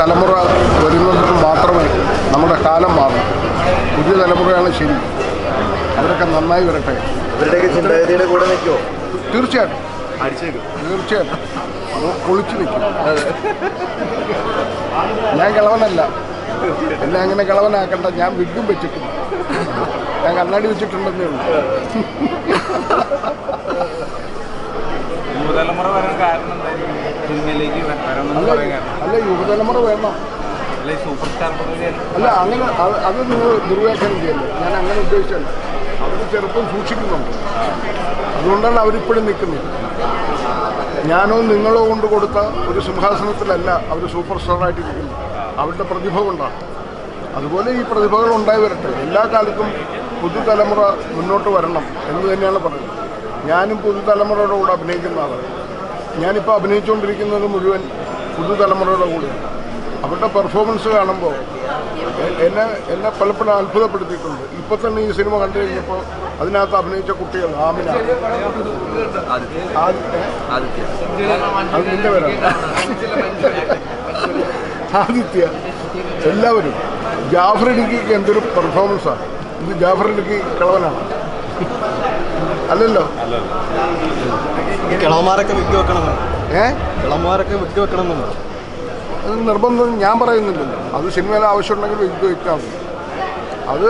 തലമുറ വരുന്നതിന് മാത്രമേ നമ്മുടെ കാലം മാറും. പുതിയ തലമുറയാണ് ശരി. അവരൊക്കെ നന്നായി വരട്ടെ. ഇവരുടെയൊക്കെ ചിന്താഗതിയുടെ കൂടെ നിൽക്കുമോ തീർച്ചയായിട്ടും. തീർച്ചയായിട്ടും. പൊളിച്ചു നിൽക്കും. ഞാൻ കിളവനല്ല. എന്നെ അങ്ങനെ കിളവനാക്കണ്ട. ഞാൻ വിഡും വെച്ചിട്ടുണ്ട് ഞാൻ കണ്ണാടി വെച്ചിട്ടുണ്ടെന്നേ ഉള്ളൂ. യുവതലമുറ വരാൻ കാരണം എന്തായിരിക്കും സിനിമയിലേക്ക് വരണമെന്ന് അല്ല പറയാൻ കാരണം. അല്ല യുവതലമുറ വേണം അല്ലെ സൂപ്പർ സ്റ്റാർ അല്ല. അങ്ങനെ അത് നിങ്ങൾ ദുർവ്യാഖ്യാനം ചെയ്യല്ലേ? ഞാൻ അങ്ങനെ ഉദ്ദേശിച്ചല്ല അവർ ചെറുപ്പം സൂക്ഷിക്കുന്നുണ്ട്. അതുകൊണ്ടാണ് അവരിപ്പോഴും നിൽക്കുന്നത്. ഞാനോ നിങ്ങളോ കൊണ്ട് കൊടുത്ത ഒരു സിംഹാസനത്തിലല്ല അവർ സൂപ്പർ സ്റ്റാറായിട്ട് ഇരിക്കുന്നത് അവരുടെ പ്രതിഭ കൊണ്ടാണ്. അതുപോലെ ഈ പ്രതിഭകൾ ഉണ്ടായി വരട്ടെ. എല്ലാ കാലത്തും പുതുതലമുറ മുന്നോട്ട് വരണം എന്ന് തന്നെയാണ് പറയുന്നത്. ഞാനും പുതുതലമുറയോടുകൂടെ അഭിനയിക്കുന്ന ആളാണ്. ഞാനിപ്പോൾ അഭിനയിച്ചുകൊണ്ടിരിക്കുന്നത് മുഴുവൻ പുതുതലമുറയുടെ കൂടെയാണ് അവരുടെ പെർഫോമൻസ് കാണുമ്പോൾ എന്നെ എന്നെ പലപ്പോഴും അത്ഭുതപ്പെടുത്തിയിട്ടുണ്ട്. ഇപ്പോൾ തന്നെ ഈ സിനിമ കണ്ടു കഴിഞ്ഞപ്പോൾ അതിനകത്ത് അഭിനയിച്ച കുട്ടികൾ ആമിന. പേരാണ്. ആദിത്യ. എല്ലാവരും. ജാഫർ ഇടുക്കിക്ക് എന്തൊരു പെർഫോമൻസാണ് ഇത് ജാഫർ ഇടുക്കി കിളവനാണ്. അല്ലല്ലോ. കിളവന്മാരൊക്കെ വിറ്റ് വെക്കണമെന്ന് ഏ? കിളവന്മാരൊക്കെ വിറ്റ് വെക്കണമെന്ന് അത് നിർബന്ധം ഞാൻ പറയുന്നില്ലല്ലോ. അത് സിനിമയിൽ ആവശ്യമുണ്ടെങ്കിൽ ഇത് വയ്ക്കാം